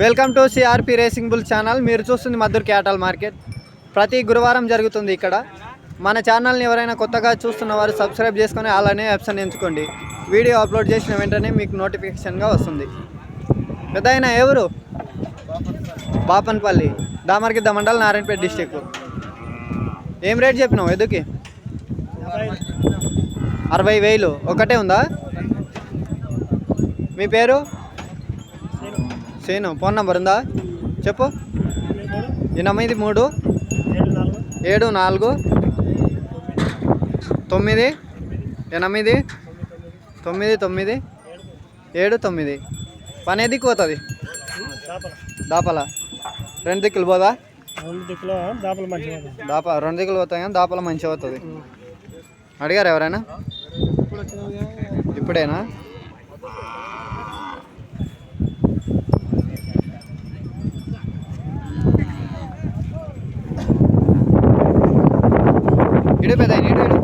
Welcome to CRP racing bull channel. మీరు చూస్తుంది Madhur క్యాటల్ market. ప్రతి గురువారం జరుగుతుంది ఇక్కడ. మన ఛానల్ని ఎవరైనా కొత్తగా చూస్తున్న వారు సబ్స్క్రైబ్ చేసుకొని అలానే ఆప్షన్ ఎంచుకోండి. వీడియో అప్లోడ్ చేసిన వెంటనే మీకు నోటిఫికేషన్గా వస్తుంది. పెద్ద అయినా ఎవరు? బాపన్పల్లి దామర్గిద్ద మండల్ నారాయణపేట డిస్టిక్ ఏం రేట్ చెప్పినావు ఎదుకి అరవై వేలు. ఒకటే ఉందా? మీ పేరు? సేను ఫోన్ నంబర్ ఉందా? చెప్పు. ఎనిమిది మూడు. ఏడు నాలుగు. తొమ్మిది. ఎనిమిది. తొమ్మిది తొమ్మిది. ఏడు తొమ్మిది. పని దిక్కు పోతుంది? దాపల. రెండు దిక్కులు పోదా? రెండు దిక్కులో దాపలు దాప రెండు దిక్కులు పోతాయి కానీ దాపల మంచిగా పోతుంది. అడిగారు ఎవరైనా? ఇప్పుడేనా? ఇడు పెద్ద ఇడు ఇడు